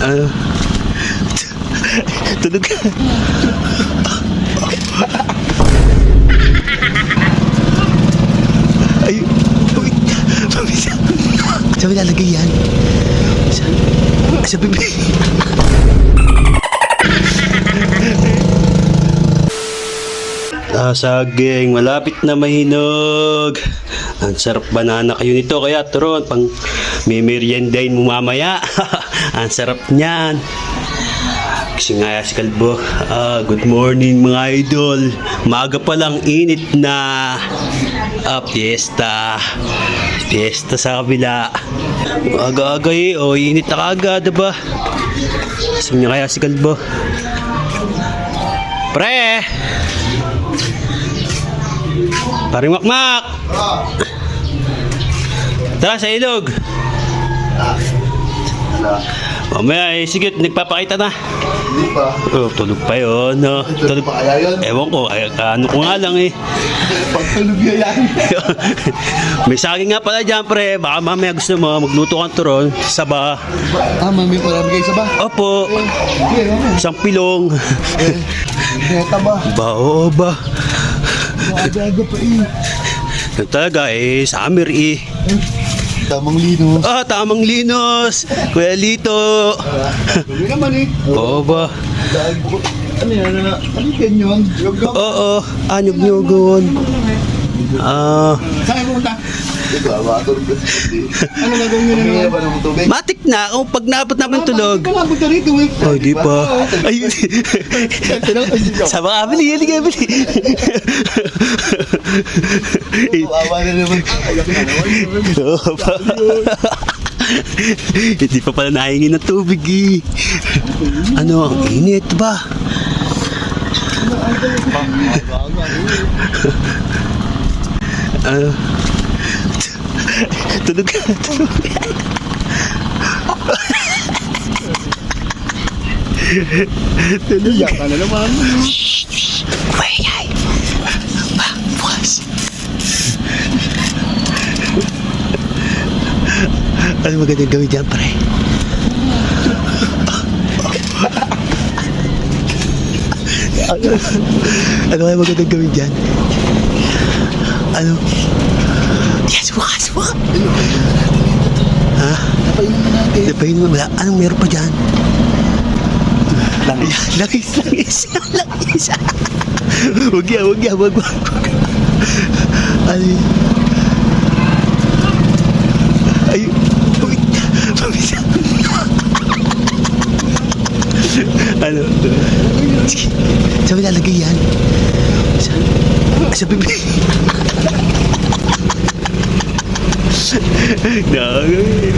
Ano? Tulog ka. Ay, uy. Sabi lalagay yan. Sa, sa saging, malapit na mahinog. Ang sarap banana kayo nito. Kaya turon, pang may meriendahin mo mamaya. Ang sarap niyan. Kasi nga si Kalbo, ah, good morning mga idol. Maga pa lang init na ah, fiesta. Fiesta sa kabila. Aga-aga eh, oh, init na kagad, diba? Saan niya kaya si Kalbo? Pre! Paring makmak! Tara sa ilog! Mamaya eh, sige, nagpapakita na. Hindi pa. Oh, tulog pa yun. No? Tulog pa kaya yun? Ewan ko, ay, ano ko nga lang eh. Pagtulog niya yan. May saging nga pala dyan, pre. Baka mamaya gusto mo, magluto kang turon, saba. ah, mami, marami kayo sa ba? Opo, hindi, mami. isang pilong. Eh, neta ba? ba, oo ba? Maaga-aga pa eh. Yan talaga eh, summer eh. Tamang linos. Ah, tamang linos. Kuya Lito. Gawin naman eh. Oo ba? Ano yan? Ano, ano yan. Oo, anyog nyogon. Ah, Saan pumunta? Ano gagawin nyo na naman? Ano matik na. Kung pag naabot namin tulog. Punta rito eh? Oh, di pa. Ay, sama ka, bili, bili, bili. Awa Ayak na naman. Oo pa. Hindi pa pala nahingi ng tubig eh. Ano, ang init ba? Ano? Tulog ka, tulog ka. Tulog ka na naman. Maingay. Ba, bukas. Ano magandang gawin dyan, pre? ano, ano kaya magandang gawin dyan? Ano? Yes, bukas, bukas. Ha? Napainom na natin. Napahin mo, wala. Anong meron pa dyan? Langis. Langis, langis. Langis. Huwag yan, huwag yan, huwag, huwag. Ano yun? Ay, uy, pamisa. ano? Sige, lalagay yan? Sa, sa bibig. Nakakawin.